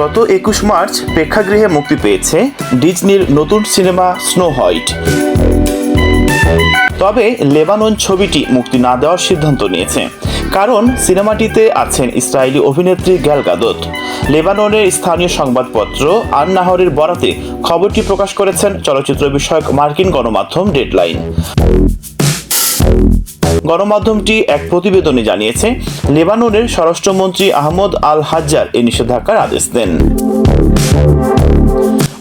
গত একুশ মার্চ প্রেক্ষাগৃহে মুক্তি পেয়েছে ডিজনির নতুন সিনেমা স্নো হোয়াইট। তবে লেবানন ছবিটি মুক্তি না দেওয়ার সিদ্ধান্ত নিয়েছে। কারণ সিনেমাটিতে আছেন ইসরায়েলি অভিনেত্রী গ্যাল গাদত লেবাননের স্থানীয় সংবাদপত্র আন নাহরের বরাতে খবরটি প্রকাশ করেছেন চলচ্চিত্র বিষয়ক মার্কিন গণমাধ্যম ডেডলাইন। গণমাধ্যমটি এক প্রতিবেদনে জানিয়েছে, লেবাননের স্বরাষ্ট্রমন্ত্রী আহমদ আল হাজ্জার এই নিষেধাজ্ঞার আদেশ দেন।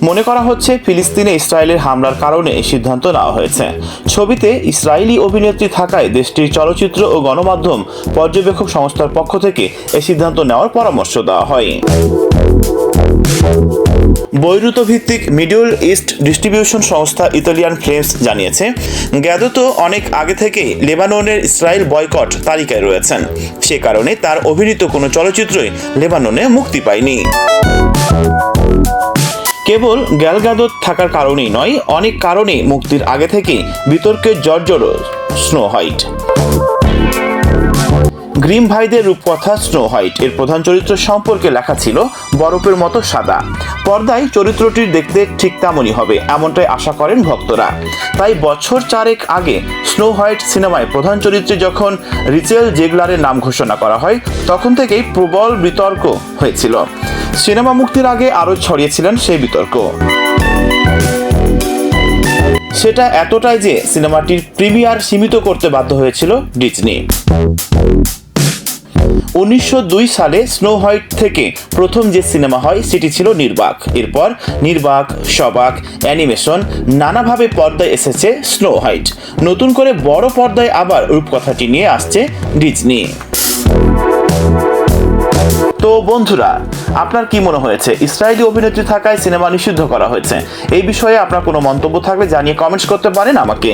মনে করা হচ্ছে, ফিলিস্তিনে ইসরায়েলের হামলার কারণে এই সিদ্ধান্ত নেওয়া হয়েছে। ছবিতে ইসরায়েলি অভিনেত্রী থাকায় দেশটির চলচ্চিত্র ও গণমাধ্যম পর্যবেক্ষক সংস্থার পক্ষ থেকে এই সিদ্ধান্ত নেওয়ার পরামর্শ দেওয়া হয়। বৈরুত ভিত্তিক মিডল ইস্ট ডিস্ট্রিবিউশন সংস্থা ইতালিয়ান ফ্লেমস জানিয়েছে গ্যাদত অনেক আগে থেকেই লেবাননের ইসরায়েল বয়কট তালিকায় রয়েছেন। সে কারণে তার অভিনীত কোনো চলচ্চিত্রই লেবাননে মুক্তি পায়নি। কেবল গ্যালগাদত থাকার কারণেই নয়, অনেক কারণে মুক্তির আগে থেকেই বিতর্কে জর্জর স্নো হোয়াইট গ্রিম ভাইদের রূপকথা স্নো হোয়াইট। এর প্রধান চরিত্র সম্পর্কে লেখা ছিল, বরফের মতো সাদা। পর্দায় চরিত্রটির দেখতে ঠিক তেমনই হবে, এমনটাই আশা করেন ভক্তরা। তাই বছর চারেক আগে স্নো হোয়াইট সিনেমায় প্রধান চরিত্রে যখন রিচেল জেগলারের নাম ঘোষণা করা হয়, তখন থেকেই প্রবল বিতর্ক হয়েছিল। সিনেমা মুক্তির আগে আরও ছড়িয়েছিলেন সেই বিতর্ক। সেটা এতটাই যে সিনেমাটির প্রিমিয়ার সীমিত করতে বাধ্য হয়েছিল ডিজনি। উনিশশো দুই সালে স্নো হোয়াইট থেকে প্রথম যে সিনেমা হয়, সেটি ছিল নির্বাক। এরপর নির্বাক, সবাক, অ্যানিমেশন নানাভাবে পর্দায় এসেছে স্নো হোয়াইট। নতুন করে বড় পর্দায় আবার রূপকথাটি নিয়ে আসছে ডিজনি। তো বন্ধুরা, আপনার কি মনে হয়েছে? ইসরায়েলি অভিনেত্রী থাকায় সিনেমা নিষিদ্ধ করা হয়েছে। এই বিষয়ে আপনার কোনো মন্তব্য থাকলে জানিয়ে কমেন্টস করতে পারেন আমাকে।